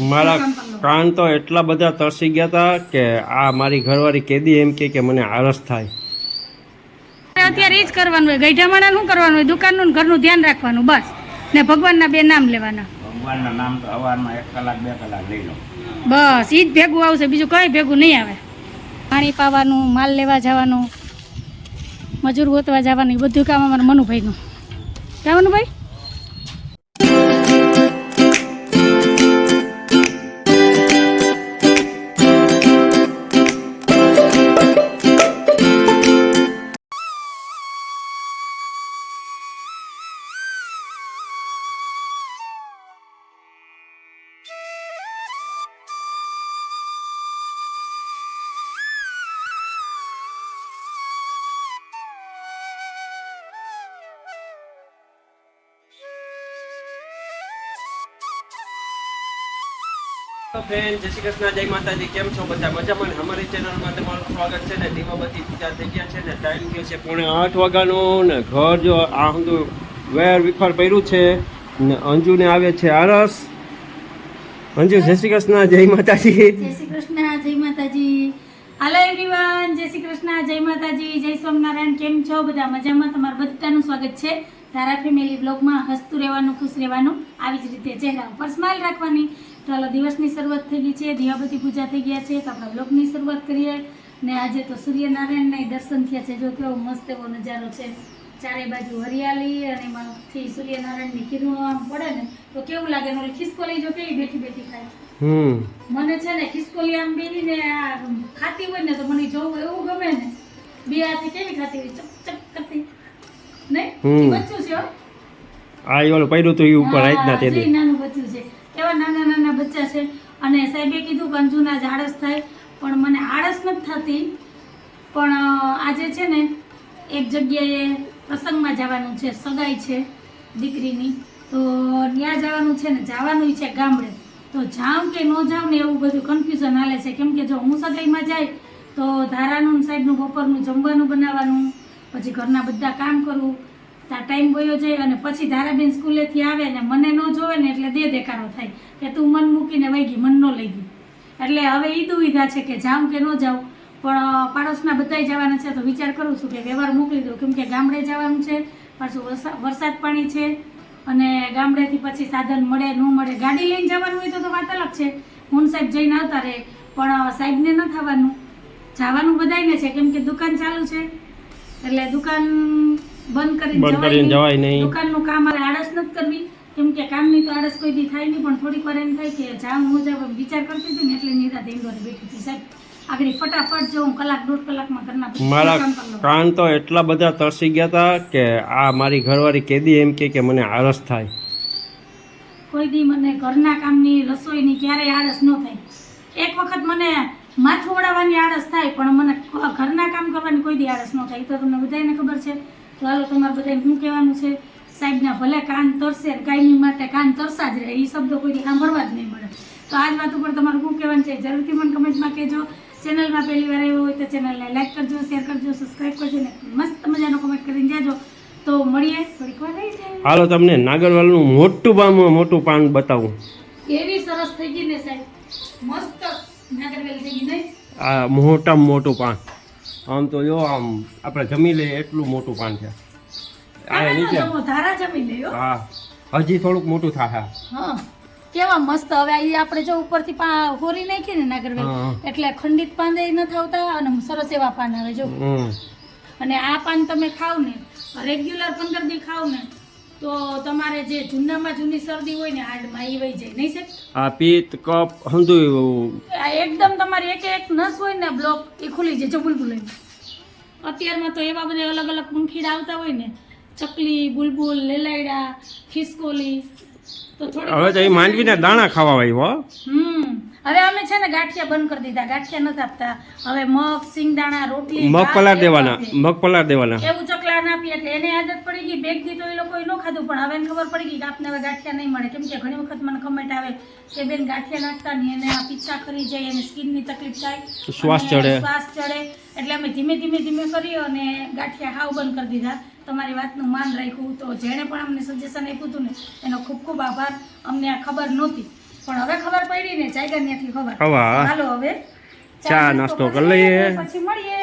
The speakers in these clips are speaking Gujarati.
મારા કાન તો એટલા બધા તરસી ગયા હતા કે આ મારી ઘરવાળી કેદી એમ કે કે મને આળસ થાય. અત્યારે એ જ કરવાનું હોય. ગઈઢામાણા શું કરવાનું હોય? દુકાનનું ને ઘરનું ધ્યાન રાખવાનું બસ. ને ભગવાનના બે નામ લેવાના. ભગવાનના નામ તો સવારમાં એક કલાક બે કલાક લઈ લો. બસ ઈ જ ભેગું આવશે. બીજું કઈ ભેગું નહીં આવે. પાણી પાવાનું માલ લેવા જવાનું મજૂર ગોતવા જવાનું એ બધું કામ અમારા મનુભાઈનું. કાં મનુભાઈ? ફ્રેન્ડ, જય શ્રી કૃષ્ણ, જય માતાજી, કેમ છો બધા? મજામાં અમારી ચેનલમાં તમારું સ્વાગત છે ને? દીવાબત્તી પૂજા થઈ ગયા છે ને? ટાઈમ થયો છે પોણે આઠ વાગ્યાનો ને ઘર જો આ બધું વેર વિખર પડ્યું છે ને અંજુને આવે છે આરસ. અંજુ, જય શ્રી કૃષ્ણ, જય માતાજી. જય શ્રી કૃષ્ણ, જય માતાજી. હાલો એવરીવન જય શ્રી કૃષ્ણ, જય માતાજી, જય સ્વામિનારાયણ, કેમ છો બધા? મજામાં? તમારું બધાનું સ્વાગત છે તારા ફેમિલી બ્લોગમાં હસતું રહેવાનું, ખુશ રહેવાનું, આવી જ રીતે ચહેરા ઉપર સ્માઇલ રાખવાની. તો હાલો દિવસની શરૂઆત થઈ ગઈ છે દિવાબતી પૂજા થઈ ગયા છે તો આપણે બ્લોગની શરૂઆત કરીએ. ને આજે તો સૂર્યનારાયણના દર્શન થયા છે જો કેવો મસ્ત એવો નજારો છે. ચારે બાજુ હરિયાળી અને એમાંથી સૂર્યનારાયણની કિરણો આમ પડે ને તો કેવું લાગે? ને ખિસકોલી જો કેવી બેઠી બેઠી ખાય. હમ. મને છે ને ખિસકોલી આમ બેરીને આ ખાતી હોય ને તો મને જોવું એવું ગમે ને. બે હાથે કેવી ખાતી હોય? ચપ ચપ કરતી. નહીં. બચ્ચું છે. આ ઓલું પડ્યું હતું એ ઉપર રાતના તેથી નાનું બચ્ચું કેવા નાના નાના બચ્ચા છે? અને સાહેબે કીધું કે અંજુના જ આળસ થાય. પણ મને આળસ નથી થતી. પણ આજે છે ને એક જગ્યાએ પ્રસંગમાં જવાનું છે. સગાઈ છે દીકરીની. તો ત્યાં જવાનું છે ને, જવાનું છે ગામડે. તો જાઉં કે ન જાઉં ને એવું બધું કન્ફ્યુઝન હાલે છે. કેમ કે જો હું સગાઈમાં જાય, તો ધારાનું સાહેબનું બપોરનું જમવાનું બનાવવાનું, પછી ઘરના બધા કામ કરવું ત્યાં ટાઈમ વયો જાય અને પછી ધારાબેન સ્કૂલેથી આવે ને મને ન જોવે ને એટલે દે દેકારો થાય કે તું મન મૂકીને વહી ગઈ મન ન લઈ ગઈ એટલે હવે એ દુવિધા છે કે જાઉં કે ન જાઉં. પણ પાડોશના બધાય જવાના છે તો વિચાર કરું છું કે વ્યવહાર મોકલી દઉં. કેમ કે ગામડે જવાનું છે, પાછું વરસા- વરસાદ પાણી છે અને ગામડેથી પછી સાધન મળે, ન મળે. ગાડી લઈને જવાનું હોય તો તો વાત અલગ છે. હું સાહેબ જઈને આવતા રહે. પણ સાહેબને ન થવાનું. જવાનું બધાયને છે. કેમ કે દુકાન ચાલુ છે. એટલે દુકાન બંધ કરીને જવાય નહીં. દુકાનનું કામ આળસ નથી કરવી. કેમ કે કામની તો આળસ કોઈ દી થાય નહીં પણ થોડીક વાર એમ થાય કે જાઉં હું જાઉં વિચાર કરતી હતી ને એટલે નિરાતે ઇન્દોરે બેઠી હતી. સાહેબ આગળ ફટાફટ જો હું કલાક દોઢ કલાકમાં ઘરના મારા કામ કાન તો એટલા બધા તરસી ગયા હતા કે આ મારી ઘરવાળી કેદી એમ કે કે મને આળસ થાય. કોઈ દી મને ઘરના કામની રસોઈની ક્યારેય આળસ ન થાય. એક વખત મને માથું ઓળાવવાની આળસ થાય પણ મને ઘરના કામ કરવાની કોઈ દી આળસ ન થાય. તો તમને બધાને ખબર છે. તો હાલો તમારે બધા શું કહેવાનું છે સાહેબના ભલે કાન તરસે કાયમી માટે કાન તરસા જ રહે એ શબ્દો કોઈ દી સાંભળવા જ નહીં મળે. તો આજ વાત ઉપર તમારું શું કહેવાનું છે જરૂરથી મને કમેન્ટમાં કહેજો. ચેનલમાં પહેલી વાર આવ્યો હોય તો ચેનલને લાઈક કરજો શેર કરજો સબસ્ક્રાઈબ કરજો ને મસ્ત મજાનો કમેન્ટ કરીને જાજો. તો મળીએ થોડીક વાર રહી જાય. હાલો તમને નાગરવાલનું મોટું પાન મોટું પાન બતાવું. કેવી સરસ થઈ ગઈ ને સાહેબ. મસ્ત નાગરવેલ થઈ ગઈ નહીં? આ મોટામાં મોટું પાન. આમ તો જો આમ આપણે જમી લઈએ એટલું મોટું પાન છે. આ નીચે. ધારા જમી લ્યો હા. હજી થોડુંક મોટું થાય હા. કેવા મસ્ત હવે એ આપણે જો ઉપરથી પા હોરી નાખી ને નાગરવેલ હા. એટલે ખંડિત પાન એ ન થાવતા અને સરસ એવા પાન આવે જો. અને આ પાન તમે ખાવ ને રેગ્યુલર પંદર દી ખાવ ને તો તમારે જે જૂનામાં જૂની શરદી હોય ને હાર્ડમાં એ વહી જાય નહીં સાહેબ? આ પિત્ત કપ હંધું આ એકદમ તમારી એક એક નસ હોય ને બ્લોક એ ખુલી જાય જો બુલબુલ અત્યારમાં તો એવા બધા અલગ અલગ પંખીડા આવતા હોય ને ચકલી બુલબુલ લેલાયડા ખિસકોલી. તો થોડી હવે તો એ માંડવીના દાણા ખાવા આવ્યો હો. હમ. હવે અમે છે ને ગાંઠિયા બંધ કરી દીધા. ગાંઠિયા નથી આપતા. હવે મગ સિંગદાણા રોટલી મગ પલાર દેવાના. મગ પલાર દેવાના. એવું ચકલા ના આપીએ એટલે એને આદત પડી ગઈ. બેગ દીધો તો એ લોકોએ ન ખાધું. પણ હવે એને ખબર પડી ગઈ કે આપને હવે ગાંઠિયા નહીં મળે. કેમ કે ઘણી વખત મને કમેન્ટ આવે કે બેન ગાંઠિયા નાખતા ને એને આ પીછા ખરી જાય એને સ્કિનની તકલીફ થાય. શ્વાસ ચડે. શ્વાસ ચડે. એટલે અમે ધીમે ધીમે ધીમે કરી અને ગાંઠિયા હાવ બંધ કરી દીધા. તમારી વાતનું માન રાખ્યું તો જેણે પણ અમને સજેશન આપ્યું હતું ને એનો ખૂબ ખૂબ આભાર. અમને આ ખબર નહોતી. પણ હવે ખબર પડી ને ચાઈગા ત્યાંથી ખબર. હાલો હવે ચા નાસ્તો કરી લઈએ. પછી મળીએ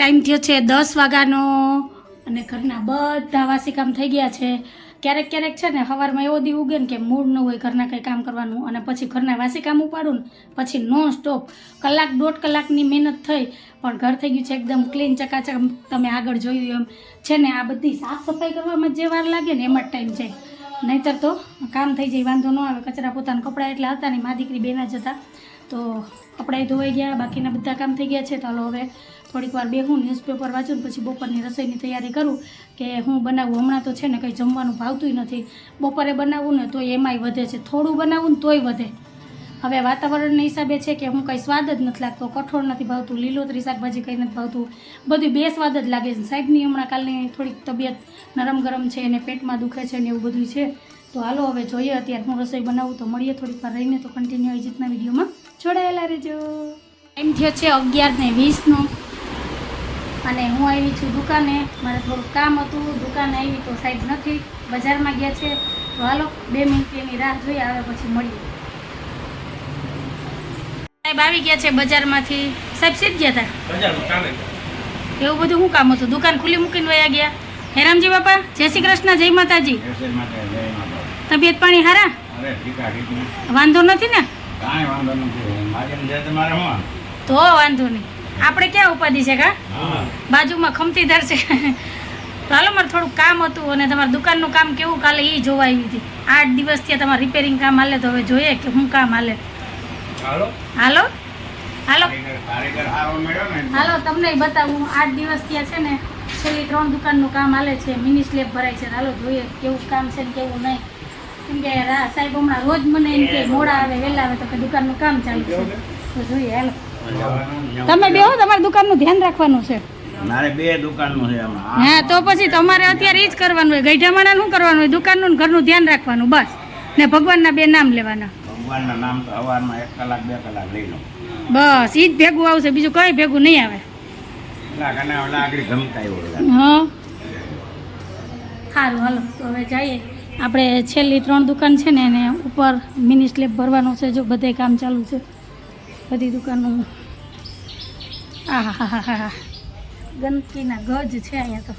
ટાઈમ થયો છે દસ વાગ્યાનો અને ઘરના બધા વાસી કામ થઈ ગયા છે. ક્યારેક ક્યારેક છે ને સવારમાં એવો દી ઉગે ને કે મૂડ ન હોય ઘરના કંઈ કામ કરવાનું અને પછી ઘરના વાસી કામ ઉપાડું ને પછી નોન સ્ટોપ કલાક દોઢ કલાકની મહેનત થઈ પણ ઘર થઈ ગયું છે એકદમ ક્લીન ચકાચક તમે આગળ જોયું એમ. છે ને આ બધી સાફ સફાઈ કરવામાં જે વાર લાગે ને એમાં જ ટાઈમ છે. નહીંતર તો કામ થઈ જાય, વાંધો ન આવે. કચરા પોતાના કપડાં એટલા હતા ને મા દીકરી બેના જ હતા. તો કપડાં ધોવાઈ ગયા, બાકીના બધા કામ થઈ ગયા છે. તો હવે થોડીક વાર બેહું ન્યૂઝપેપર વાંચું પછી બપોરની રસોઈની તૈયારી કરું કે હું બનાવું. હમણાં તો છે ને કંઈ જમવાનું ભાવતું નથી. બપોરે બનાવું ને તોય એમાંય વધે છે. થોડું બનાવું ને તોય વધે. હવે વાતાવરણના હિસાબે છે કે હું કંઈ સ્વાદ જ નથી લાગતો. કઠોળ નથી ભાવતું, લીલોતરી શાકભાજી કંઈ નથી ભાવતું. બધું બે સ્વાદ જ લાગે છે. સાહેબની હમણાં કાલની થોડીક તબિયત નરમ ગરમ છે અને પેટમાં દુખે છે ને એવું બધું છે. તો હાલો હવે જોઈએ અત્યારે હું રસોઈ બનાવું તો મળીએ થોડીક વાર રહીને તો કન્ટિન્યુ અજીતના વિડીયોમાં જોડાયેલા રહેજો. ટાઈમ થયો છે અગિયાર ને વીસનો. અને હું આવી છું દુકાને. મારે થોડુંક કામ હતું દુકાને આવી તો સાહેબ નથી બજારમાં ગયા છે. તો હાલો બે મિનિટ એની રાહ જોઈ આવે પછી મળીએ. સાહેબ આવી ગયા છે બજારમાંથી. સાહેબ સીધ ગયા હતા એવું બધું શું કામ હતું? દુકાન ખુલ્લી મૂકીને વયા ગયા? હેરામજી બાપા જય શ્રી કૃષ્ણ જય માતાજી. તબિયત પાણી હારા? વાંધો નથી ને? કાંઈ વાંધો નથી. મારી જે તમારે હું તો વાંધો નહીં. આપણે ક્યાં ઉપાધિ છે કા? બાજુમાં ખમતીધર છે. તો હાલો મારે થોડુંક કામ હતું અને તમારા દુકાનનું કામ કેવું? કાલે એ જોવા આવી હતી. આઠ દિવસ ત્યાં તમારે રિપેરિંગ કામ હાલે તો હવે જોઈએ કે શું કામ હાલે. હાલો. હાલો? હાલો? તમને બતાવું. આઠ દિવસ થયા છે ને છેલ્લી ત્રણ દુકાનનું કામ હાલે છે. મિની સ્લેબ ભરાય છે. હાલો જોઈએ કેવું કામ છે ને કેવું નહીં. કેમ કે સાહેબ હમણાં રોજ મને એમ કે મોડા આવે વહેલા આવે તો કે દુકાનનું કામ ચાલુ છે? તો જોઈએ હાલો. તમે બેહો તમારે દુકાનનું ધ્યાન રાખવાનું છે. મારે બે દુકાનનું છે હા. તો પછી તમારે અત્યારે એ જ કરવાનું હોય. ગઈઢા માણા શું કરવાનું હોય? દુકાનનું ને ઘરનું ધ્યાન રાખવાનું બસ. ને ભગવાનના બે નામ લેવાના. ભગવાનના નામ તો સવારમાં એક કલાક બે કલાક લઈ લો બસ એ જ ભેગું આવશે. બીજું કઈ ભેગું નહીં આવે. હા. સારું હાલો. તો હવે જઈએ. આપણે છેલ્લી ત્રણ દુકાન છે ને એને ઉપર મિની સ્લેબ ભરવાનો છે જો બધે કામ ચાલુ છે. બધી દુકાનો આ હા હા હા હા ગંદકીના ગજ છે અહીંયા તો.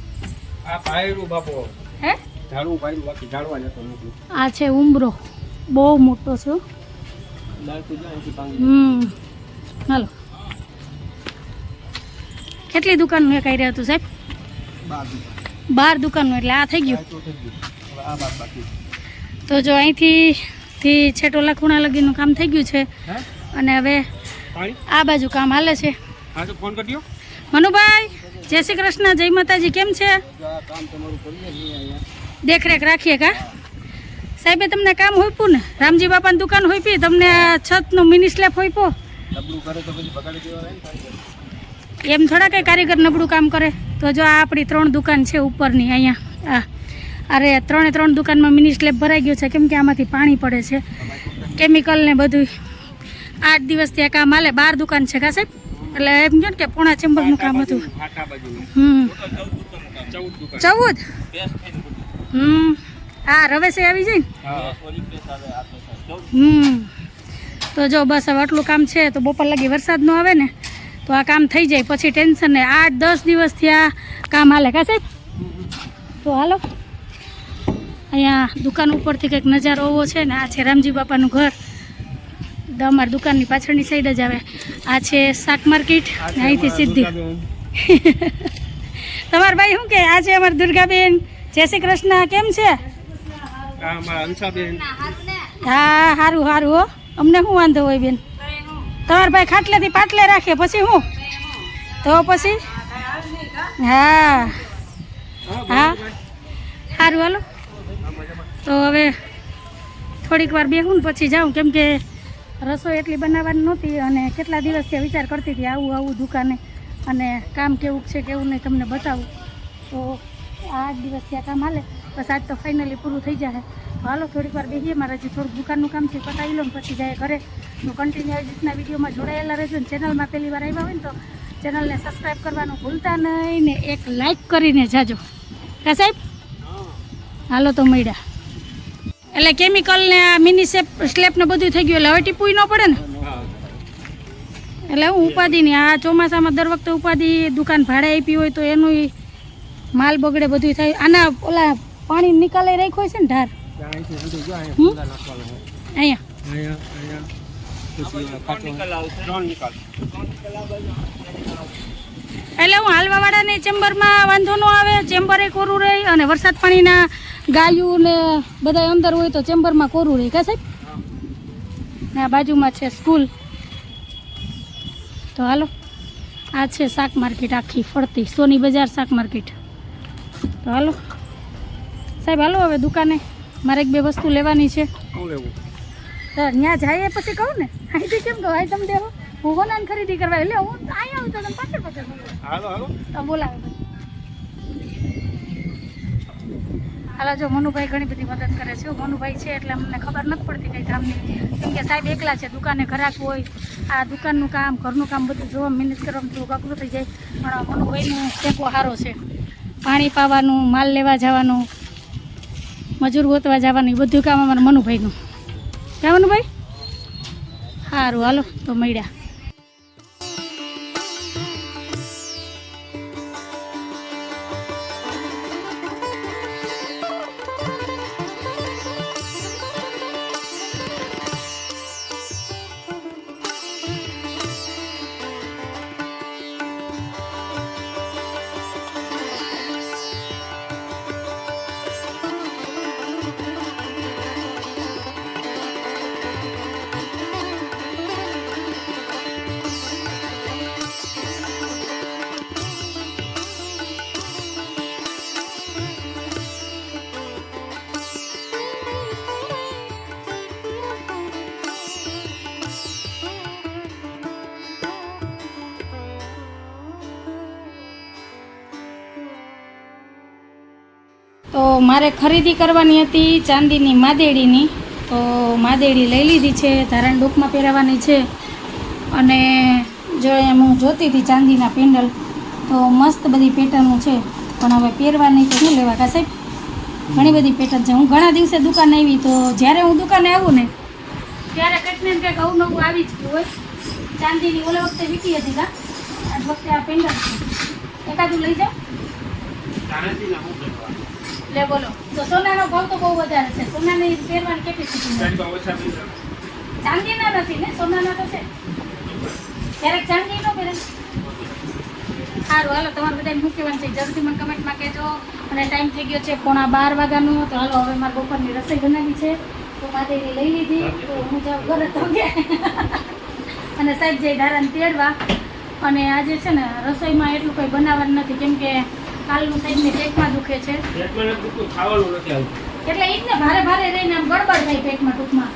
આ પાયરું બાપો. હે? ઝાડવું પાયરું બાકી ઝાડવા જતો નથી. આ છે ઉમરો. બહુ મોટો છે હમ. હાલો. કેટલી દુકાનનું એ કહી રહ્યા હતું સાહેબ? બાર દુકાનનું એટલે આ થઈ ગયું? તો જો અહીંથી થી છેટોલા ખૂણા લગીનું કામ થઈ ગયું છે. અને હવે આ બાજુ કામ હાલે છે. ફોન કરજો. મનુભાઈ જય શ્રી કૃષ્ણ જય માતાજી કેમ છે? દેખરેખ રાખીએ કા? સાહેબે તમને કામ હોઈપું ને? રામજી બાપાની દુકાન હોઈપી તમને છતનું મિની સ્લેબ હોઈપો એમ થોડા કઈ કારીગર નબળું કામ કરે? તો જો આ આપણી ત્રણ દુકાન છે ઉપરની અહીંયા. આ અરે ત્રણે ત્રણ દુકાનમાં મિની સ્લેબ ભરાઈ ગયો છે. કેમ કે આમાંથી પાણી પડે છે. કેમિકલ ને બધું આઠ દિવસથી આ કામ હાલે, બાર દુકાન છે કા સાહેબ એટલે એમ ને કે પોણા ચેમ્બરનું કામ હતું. હમ. ચૌદ? હમ. હા, રવેશે આવી જાય ને હમ. તો જો બસ હવે આટલું કામ છે, તો બપોર લાગી વરસાદ નો આવે ને, તો આ કામ થઈ જાય. પછી ટેન્શન ને આઠ, દસ દિવસથી આ કામ હાલે કા સાહેબ તો હાલો. અહીંયા દુકાન ઉપરથી કંઈક નજારો એવો છે ને, આ છે રામજી બાપાનું ઘર. અમારી દુકાનની પાછળની સાઈડ જ આવે. આ છે શાક માર્કેટ અહીંથી સીધી. તમારા ભાઈ શું કે? આ છે અમારી દુર્ગાબેન. જય શ્રી કૃષ્ણ. કેમ છે? હા સારું સારું હો. અમને શું વાંધો હોય બેન? તમારા ભાઈ ખાટલેથી પાટલે રાખે પછી હું તો પછી? હા. હા સારું હાલો. તો હવે થોડીક વાર બેહું ને પછી જાઉં. કેમ કે રસોઈ એટલી બનાવવાની નહોતી અને કેટલા દિવસથી વિચાર કરતી હતી આવું આવું દુકાને. અને કામ કેવું છે કેવું નહીં તમને બતાવું. તો આઠ દિવસથી આ કામ હાલે. બસ આજ તો ફાઇનલી પૂરું થઈ જાય હાલો થોડીક વાર બેસીએ મારે હજી થોડુંક દુકાનનું કામ છે પતાવી લો ને પછી જાય ઘરે. હું કન્ટિન્યુ આવી રીતના વિડીયોમાં જોડાયેલા રહેજો ને ચેનલમાં પહેલી વાર આવ્યા હોય ને તો ચેનલને સબસ્ક્રાઈબ કરવાનું ભૂલતા નહીં ને એક લાઈક કરીને જાજો. કા સાહેબ? હાલો તો મળ્યા. એટલે કેમિકલ ને આ મિની સેપ સ્લેપ ને બધું થઈ ગયું એટલે હવે ટીપુય ન પડે ને? એટલે હું ઉપાધિ નહીં આ ચોમાસામાં દર વખતે ઉપાધિ દુકાન ભાડે આપી હોય તો એનું માલ બગડે બધું થાય. આના ઓલા પાણી નિકાલે રાખ્યો છે ને ઢાર એટલે હું હાલવાવાળાની ચેમ્બરમાં વાંધો ન આવે, ચેમ્બરે કોરું રહી અને વરસાદ પાણીના ગાયું ને બધા અંદર હોય તો ચેમ્બરમાં કોરું રહે. કે સાહેબ? ને આ બાજુમાં છે સ્કૂલ. તો હાલો. આ છે શાક માર્કેટ આખી ફરતી. સોની બજાર શાક માર્કેટ. તો હાલો. સાહેબ હાલો હવે દુકાને. મારે એક બે વસ્તુ લેવાની છે. ત્યાં જઈએ પછી કહું ને. અહીંથી કેમ કહું? અહીં તમે દેવો. હું કોનાને ખરીદી કરવા. એટલે હું અહીંયા આવું તો તમે પાછળ પાછળ. બોલાવે. હાલો, જો મનુભાઈ ઘણી બધી મદદ કરે છે. મનુભાઈ છે એટલે અમને ખબર નથી પડતી કઈ કામની કેમ કે સાહેબ એકલા છે, દુકાને ઘરાક હોય. આ દુકાનનું કામ, ઘરનું કામ બધું જોવા મહેનત કરવામાં થોડું અઘરું થઈ જાય. પણ મનુભાઈનું ટેકો સારો છે. પાણી પાવાનું, માલ લેવા જવાનું, મજૂર ગોતવા જવાનું, એ બધું કામ અમારા મનુભાઈનું. ક્યાં મનુભાઈ? સારું હાલો, તો મળ્યા. તો મારે ખરીદી કરવાની હતી ચાંદીની માદેડીની. તો માદેડી લઈ લીધી છે, ધારણ ડૂકમાં પહેરવાની છે. અને જો એમ હું જોતી હતી ચાંદીના પેન્ડલ તો મસ્ત બધી પેટર્નો છે. પણ હવે પહેરવાની તો શું લેવા કા સાહેબ? ઘણી બધી પેટર્ન છે. હું ઘણા દિવસે દુકાન આવી, તો જ્યારે હું દુકાને આવું ને, ત્યારે કંઈક ને કંઈક આવું નવું આવી જ ગયું હોય. ચાંદીની ઓલા વખતે વીતી હતી કા? આ વખતે આ પેન્ડલ છે. એકાદું લઈ જાઓ? લે બોલો. તો સોનાનો ભાવ તો બહુ વધારે છે. સોનાની પહેરવાની કેપેસિટી. ચાંદીના નથી ને? સોનાના તો છે. ક્યારેક ચાંદી નો પહેરે. સારું હાલો તમારે બધા શું કહેવાનું છે? જલ્દી મને કમેન્ટમાં કહેજો. અને ટાઈમ થઈ ગયો છે પોણા બાર વાગ્યાનો. તો હાલો હવે મારે બપોરની રસોઈ બનાવી છે. તો માદેવી લઈ લીધી. તો હું જાઉં ઘરે તો અને સાહેબ જઈ ધારાને તેડવા. અને આજે છે ને રસોઈમાં એટલું કંઈ બનાવવાનું નથી. કેમ કે કાલનું સાહેબને પેટમાં દુખે છે. પેટમાં નથી દુખતું, ખાવાનું નથી આવતું. એટલે એ જ ને ભારે ભારે રહીને આમ ગડબડ થાય પેટમાં ટૂંકમાં.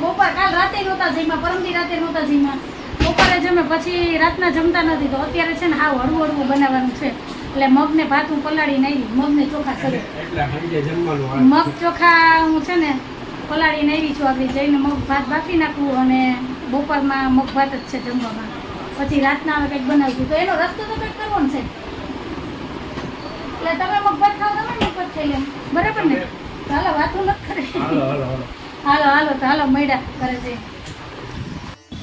બપોર કાલ રાતે નહોતા જમ્યા પરમદી રાતે નહોતા જમ્યા. બપોરે જમે પછી રાતના જમતા નથી તો અત્યારે છે ને હાવ હળવું હળવું બનાવવાનું છે. એટલે મગને ભાત હું પલાળી નાખી મગને ચોખા કરે. મગ ચોખા હું છે ને પલાળીને આવી છું આગળ જઈને મગ ભાત બાફી નાખવું અને બપોરમાં મગ ભાત જ છે જમવામાં. પછી રાતના હવે કંઈક બનાવશું. તો એનો રસ્તો તો કંઈક કરવો ને છે. એટલે તમે મગ ભાત ખાવ તમે મગ ભાત ખાઈ લેમ બરાબર ને? હાલો વાતો નથી કરે. હાલો હાલો હાલો. તો હાલો મળ્યા કરે છે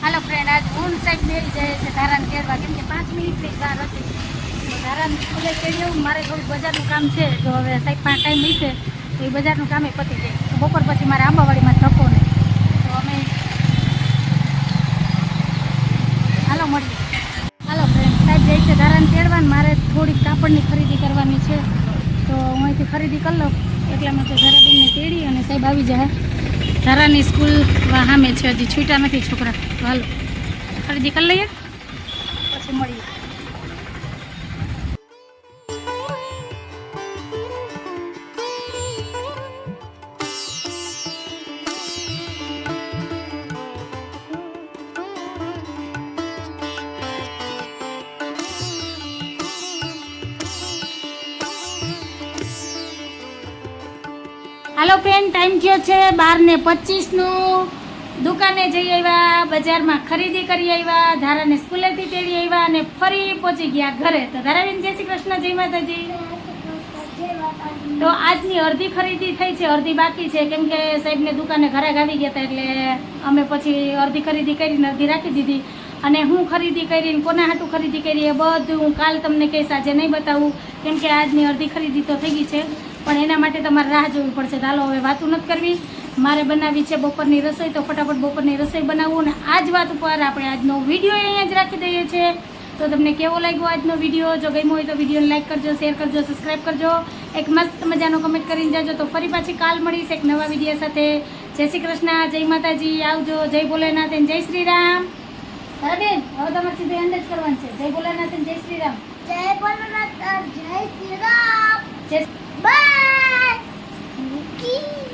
હાલો ફ્રેન્ડ આજ ઊન સાઈડ મેરી જાય છે. ધારાને કેરવા કેમ કે પાંચ મિનિટની કાર હતી. ધારાને સ્કૂલે એવું મારે થોડું બજારનું કામ છે. તો હવે સાહેબ પાંચ ટાઈમ છે તો એ બજારનું કામે પતી જાય. બપોર પછી મારે આંબાવાડીમાં ધક્કો નહીં. તો અમે હાલો મળીએ. હાલો ફ્રેન્ડ સાહેબ જાય છે ધારાને તેડવા મારે થોડીક કાપડની ખરીદી છે, તો અહીંથી ખરીદી કરી લઉં. એટલા માટે ધારાબેનને તેડી અને સાહેબ આવી જાય. ધારાની સ્કૂલ સામે છે, હજી છૂટા નથી છોકરા. હાલો, ખરીદી કરી લઈએ. પછી મળીએ. ફ્રેન્ડ ટાઈમ થયો છે બાર ને પચીસનું. દુકાને જઈ આવ્યા, બજારમાં ખરીદી કરી આવ્યા, ધારાને સ્કૂલેથી તેડી આવ્યા અને ફરી પહોંચી ગયા ઘરે. તો ધારાબેન, જય શ્રી કૃષ્ણ, જય માતાજી. તો આજની અડધી ખરીદી થઈ છે, અડધી બાકી છે. કેમ કે સાહેબને દુકાને ઘરે આવી ગયા હતા એટલે અમે પછી અડધી ખરીદી કરીને અડધી રાખી દીધી. અને હું ખરીદી કરીને, કોના હાટું ખરીદી કરી એ બધું હું કાલ તમને કહીશ, આજે નહીં બતાવું. કેમ કે આજની અડધી ખરીદી તો થઈ ગઈ છે. પણ એના માટે તમારે રાહ જોવી પડશે. ચાલો હવે વાતું નથી કરવી. મારે બનાવી છે બપોરની રસોઈ. તો ફટાફટ બપોરની રસોઈ બનાવવું અને આ જ વાત ઉપર આપણે આજનો વીડિયો અહીંયા જ રાખી દઈએ છીએ. તો તમને કેવો લાગ્યો આજનો વીડિયો? જો ગમ્યો હોય તો વિડીયોને લાઈક કરજો શેર કરજો સબસ્ક્રાઈબ કરજો. એક મસ્ત મજાનો કમેન્ટ કરીને જાજો. તો ફરી પાછી કાલ મળીશ એક નવા વીડિયો સાથે. જય શ્રી કૃષ્ણ જય માતાજી. આવજો જય ભોલેનાથ જય શ્રી રામ. બેન હવે તમારે સીધે એન્ડ જ કરવાનું છે. જય ભોલેનાથ જય શ્રી રામ. જય ભોલેનાથ જય શ્રી રામ. જય Bye! Mickey.